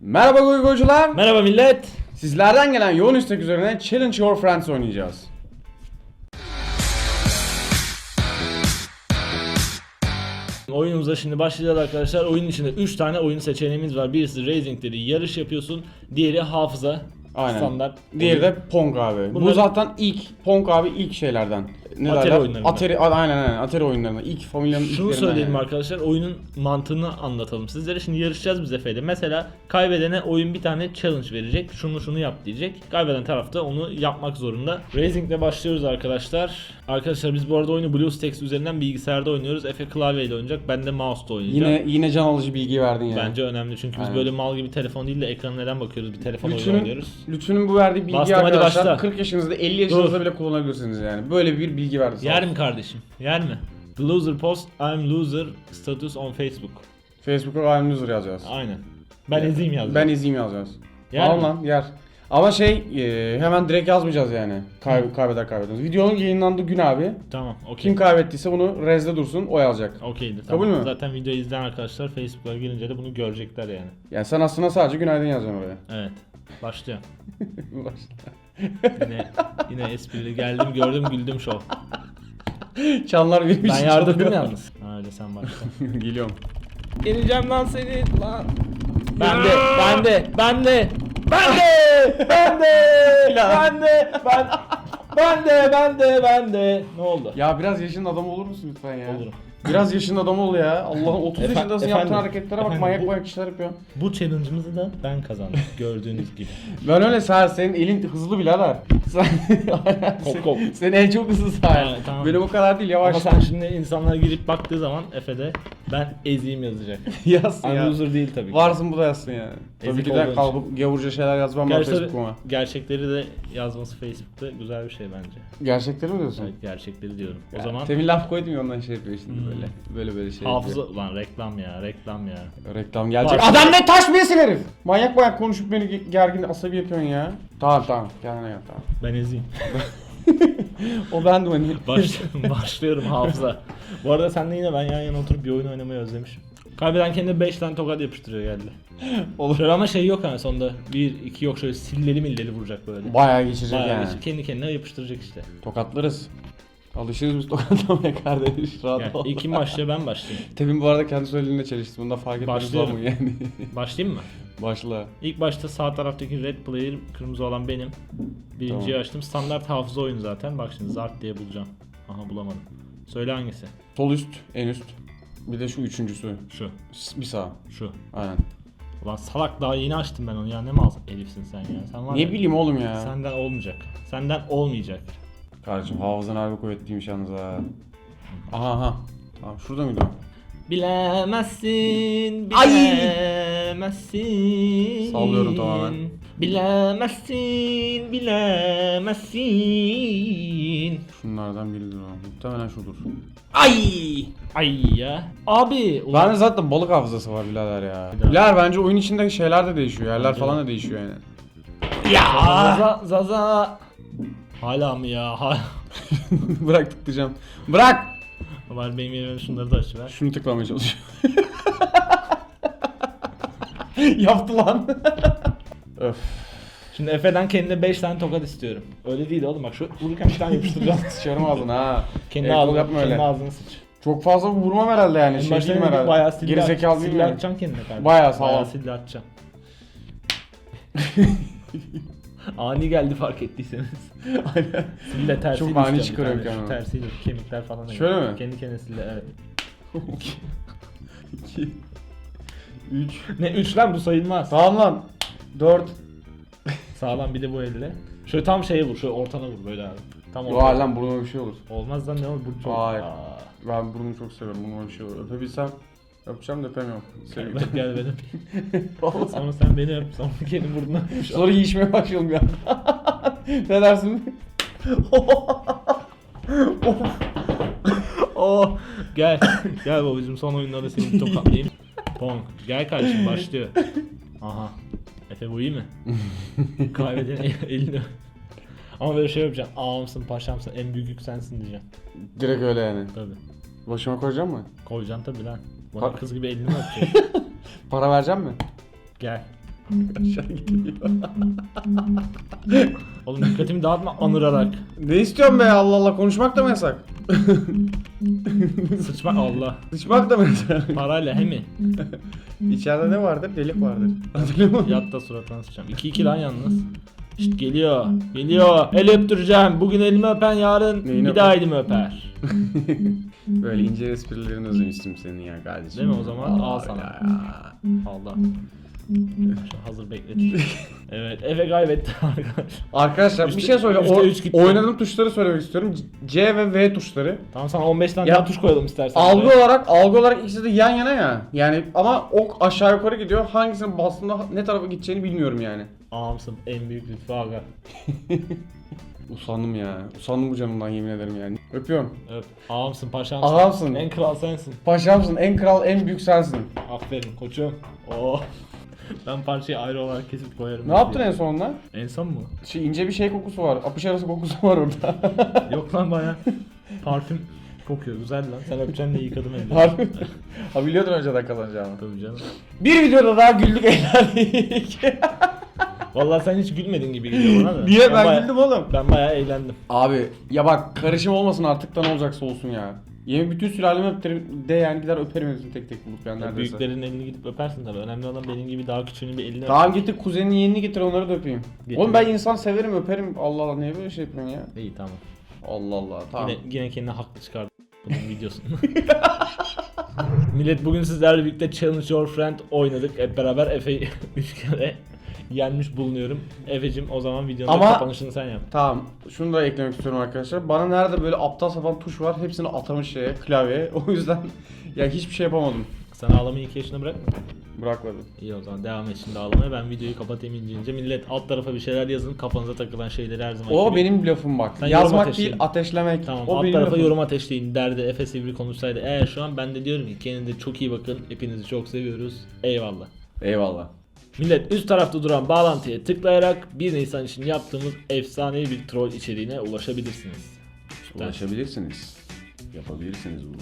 Merhaba Goygoycular. Merhaba millet. Sizlerden gelen yoğun istek üzerine Challenge Your Friends oynayacağız. Oyunumuza şimdi başlayacağız arkadaşlar. Oyunun içinde 3 tane oyun seçeneğimiz var. Birisi Racing dedi yarış yapıyorsun. Diğeri hafıza. Aynen. Standart. Diğeri de Pong abi. Bu zaten ilk Pong abi ilk şeylerden. Ne Atari derler? oyunlarından. Atari, aynen aynen Atari oyunlarından. İlk familyanın Şunu ilklerinden söyleyelim yani. arkadaşlar. Oyunun mantığını anlatalım sizlere. Şimdi yarışacağız biz Efe'yle. Mesela kaybedene oyun bir tane challenge verecek. Şunu şunu yap diyecek. Kaybeden taraf da onu yapmak zorunda. Racing'le başlıyoruz arkadaşlar. Arkadaşlar biz bu arada oyunu BlueStacks üzerinden bilgisayarda oynuyoruz. Efe klavyeyle oynayacak. Ben de mouse'da oynayacağım. Yine yine can alıcı bilgi verdin ya. Bence önemli çünkü biz Aynen. böyle mal gibi telefon değil de ekrana neden bakıyoruz bir telefon oyunu Lütfü'nün, oynuyoruz. Lütfü'nün bu verdiği bilgi Bastım, hadi arkadaşlar başla. 40 yaşınızda 50 yaşınızda Dur. bile kullanabilirsiniz yani. Böyle bir bilgi verdi. sağ Yer olsun. mi kardeşim? Yer mi? Loser post I'm loser status on Facebook. Facebook'a I'm loser yazacağız. Aynen. Ben ezeyim yazdım. Ben izleyeyim yazacağız. Yer Tamam mi? lan yer. Ama şey e, hemen direkt yazmayacağız yani. Kay- kaybeder kaybederiz. Videonun yayınlandığı gün abi. Tamam okey. Kim kaybettiyse bunu rezde dursun o yazacak. Okeydi Kabul tamam. mü? Zaten videoyu izleyen arkadaşlar Facebook'a girince de bunu görecekler yani. Yani sen aslında sadece günaydın yazacaksın oraya. Evet. Yine yine esprili geldim gördüm güldüm şov. Çanlar benim Ben için yardımdım çalıyor. yalnız. Ha, Öyle sen başla. Geliyorum. Geleceğim lan seni lan. Ben de, ben de, ben de, ben de, ben de, ben de, ben, ben de, ben de, ben de. Ne oldu? Ya biraz yaşının adamı olur musun lütfen ya? Olurum. Biraz yaşının adamı ol ya. Allah'ım 30 Efe- yaşındasın efendim, yaptığın hareketlere bak efendim, manyak bu- manyak işler yapıyorsun. Bu challenge'ımızı da ben kazandım gördüğünüz gibi. Ben öyle sen senin elin hızlı birader. Sen Kop kop. senin en çok hızlı sağ. Ha, tamam. Benim o kadar değil yavaş. Ama sen şimdi insanlar girip baktığı zaman Efe'de ben eziyim yazacak. yazsın I'm ya. loser değil tabii ki. Varsın bu da yazsın yani. Tabii Ezik ki de olduğun kalkıp gavurca şeyler yazmam ben Gerçi tabii Facebook'uma. gerçekleri de yazması Facebook'ta güzel bir şey bence. Gerçekleri mi diyorsun? Evet, gerçekleri diyorum. O zaman Temin laf koydum ya ondan şey yapıyor şimdi. Böyle. Böyle böyle şey hafıza yapıyor. lan reklam ya reklam ya. Reklam gelecek. Başla. Adam ne taş bir yesin herif. Manyak manyak konuşup beni ge- gergin asabi yapıyorsun ya. Tamam tamam kendine gel tamam. Ben ezeyim. O bendim hani. Baş, başlıyorum hafıza. Bu arada sen de yine ben yan yana oturup bir oyun oynamayı özlemişim. Kaybeden kendine 5 tane tokat yapıştırıyor geldi. Olur. Şöyle ama şey yok hani sonunda 1 2 yok şöyle silleli milleli vuracak böyle. Bayağı geçecek Bayağı yani. kendi kendine yapıştıracak işte. Tokatlarız. Alışırız biz tokatlamaya kardeş. Rahat Yani ol. ilk kim başlıyor ben başlayayım. Temin bu arada kendi söylediğinde çelişti. Bunu da fark etmemiz Başlıyorum. lazım yani. Başlayayım mı? Başla. İlk başta sağ taraftaki red player kırmızı olan benim. Birinciyi Tamam. açtım. Standart hafıza oyunu zaten. Bak şimdi zart diye bulacağım. Aha bulamadım. Söyle hangisi? Sol üst, en üst. Bir de şu üçüncüsü. Şu. S- Bir sağ. Şu. Aynen. Ulan salak daha yeni açtım ben onu ya. Ne mal Elif'sin sen ya. Sen var Ne ya, bileyim oğlum ya. Senden olmayacak. Senden olmayacak. Kardeşim hafızan harbi kuvvetliymiş yalnız ha. Aha aha. Tamam şurada mıydı o? Bilemezsin, Ay! bilemezsin. Sallıyorum tamamen. Bilemezsin, bilemezsin. Şunlardan biridir o. Muhtemelen şudur. Ay! Ay ya. Abi. ulan- Bende zaten balık hafızası var birader ya. Birader bence oyun içinde şeyler de değişiyor. Yerler Bence falan da değişiyor yani. Ya. Zaza, zaza. Hala mı ya? Hala. Bırak tıklayacağım. Bırak! Var benim yerime şunları da açıver. Şunu tıklamaya çalışıyor. Yaptı lan. Öf. Şimdi Efe'den kendine 5 tane tokat istiyorum. Öyle değil oğlum bak şu vururken bir tane yapıştıracağım. Sıçarım ağzına ha. kendi El kol ağzına, yapma kendi öyle. ağzına sıç. Çok fazla vurmam herhalde yani. En şey başta değilim dedim, herhalde. Bayağı silli, Geri zekalı değilim yani. atacaksın kendine kardeşim. Bayağı sağlam. Bayağı silli atacaksın. Ani geldi fark ettiyseniz. Aynen. Sille tersiyle Çok ani istiyorum bir çıkarıyorum tane. Şu kendimi. Tersiyle kemikler falan. Şöyle geliyor. mi? Kendi kendine sille evet. 2 3 Ne 3 lan bu sayılmaz. Tamam lan. 4 Sağlam bir de bu elle. Şöyle tam şeye vur, şöyle ortana vur böyle abi. Tam ortana. Vay lan burnuma bir şey olur. Olmaz lan ne olur bu çok. Vay. Aa. Ben burnumu çok seviyorum. Burnuma bir şey olur. Öpebilsem öpeceğim de öpemiyorum. Gel, Sevgilim. gel ben öpeyim. Sonra sen beni öp, sonra kendi burnuna öp. Sonra yiyişmeye başlayalım ya. ne dersin? Oh, gel. Gel babacım son oyunda da seni bir tokatlayayım. Pong. Gel kardeşim başlıyor. Aha. Efe bu iyi mi? Kaybeden elini. Ama böyle şey yapacağım. Ağamsın, paşamsın, en büyük sensin diyeceğim. Direkt öyle yani. Tabi. Başıma koyacağım mı? Koyacaksın tabi lan. Bana kız gibi elini mi öpeceksin? Para vereceğim mi? Gel. Aşağı gidiyor. Oğlum dikkatimi dağıtma anırarak. ne istiyorsun be Allah Allah konuşmak da mı yasak? Sıçma Allah. Sıçmak da mı yasak? Parayla he mi? İçeride ne vardır? Delik vardır. Hatırlıyor musun? Yat da suratına sıçacağım. 2-2 lan yalnız. Şşt geliyor. Geliyor. El öptüreceğim. Bugün elimi öpen yarın Neyini bir daha elimi öper. Böyle ince esprilerini özlemiştim senin ya kardeşim. Değil mi? O zaman al sana. ya. Allah. Hazır bekletir. evet Efe kaybetti arkadaşlar. Arkadaşlar bir Üçte- şey söyle. üçte O, üç gitti. oynadığım tuşları söylemek istiyorum. C ve V tuşları. Tamam sana 15 tane Ya, daha tuş koyalım istersen. Algı olarak algı olarak ikisi de yan yana ya. Yani ama ok aşağı yukarı gidiyor. Hangisinin bastığında ne tarafa gideceğini bilmiyorum yani. Ağamsın en büyük lütfü aga. Usandım ya. Usandım bu canımdan yemin ederim yani. Öpüyorum. Öp. Ağamsın paşamsın. Ağamsın. En kral sensin. Paşamsın, en kral, en büyük sensin. Aferin koçum. Oo. Ben parçayı ayrı olarak kesip koyarım. Ne yaptın en sonunda? En son mu? Şey, ince bir şey kokusu var. Apış arası kokusu var orada. Yok lan baya. Parfüm kokuyor güzel lan. Sen öpeceksin de yıkadım elini. Harbi. ha biliyordun önceden kazanacağını. Tabii canım. Bir videoda daha güldük eğlendik. Vallahi sen hiç gülmedin gibi geliyor bana da. Niye ben baya- güldüm oğlum? Ben bayağı eğlendim. Abi ya bak karışım olmasın artık da ne olacaksa olsun ya. Yemin bütün sülalemi öperim de yani gider öperim hepsini tek tek bulup yani neredeyse. Büyüklerin elini gidip öpersin tabii. Önemli olan benim gibi daha küçüğünün bir elini. Tamam getir kuzenin yeğenini getir onları da öpeyim. Getir. Oğlum ben insan severim öperim. Allah Allah niye böyle şey yapıyorsun ya? İyi tamam. Allah Allah tamam. Yine, yine kendine haklı çıkardı bunun videosunu. Millet bugün sizlerle birlikte Challenge Your Friend oynadık. Hep beraber Efe'yi 3 kere yenmiş bulunuyorum. Efe'cim o zaman videonun Ama- kapanışını sen yap. Tamam. Şunu da eklemek istiyorum arkadaşlar. Bana nerede böyle aptal sapan tuş var hepsini atamış şeye klavyeye. O yüzden ya hiçbir şey yapamadım. Sen ağlamayı 2 yaşına bırakma. Bırakmadım. İyi o zaman devam et şimdi ağlamaya. Ben videoyu kapatayım ince ince. Millet alt tarafa bir şeyler yazın. Kafanıza takılan şeyleri her zaman O benim lafım bak. Sen yorum Yazmak ateşleyin. değil ateşlemek. Tamam o alt benim tarafa lafım. yorum ateşleyin derdi Efe Sivri konuşsaydı. Eğer şu an ben de diyorum ki kendinize çok iyi bakın. Hepinizi çok seviyoruz. Eyvallah. Eyvallah. Millet üst tarafta duran bağlantıya tıklayarak 1 Nisan için yaptığımız efsanevi bir troll içeriğine ulaşabilirsiniz. Ulaşabilirsiniz. Yapabilirsiniz bunu.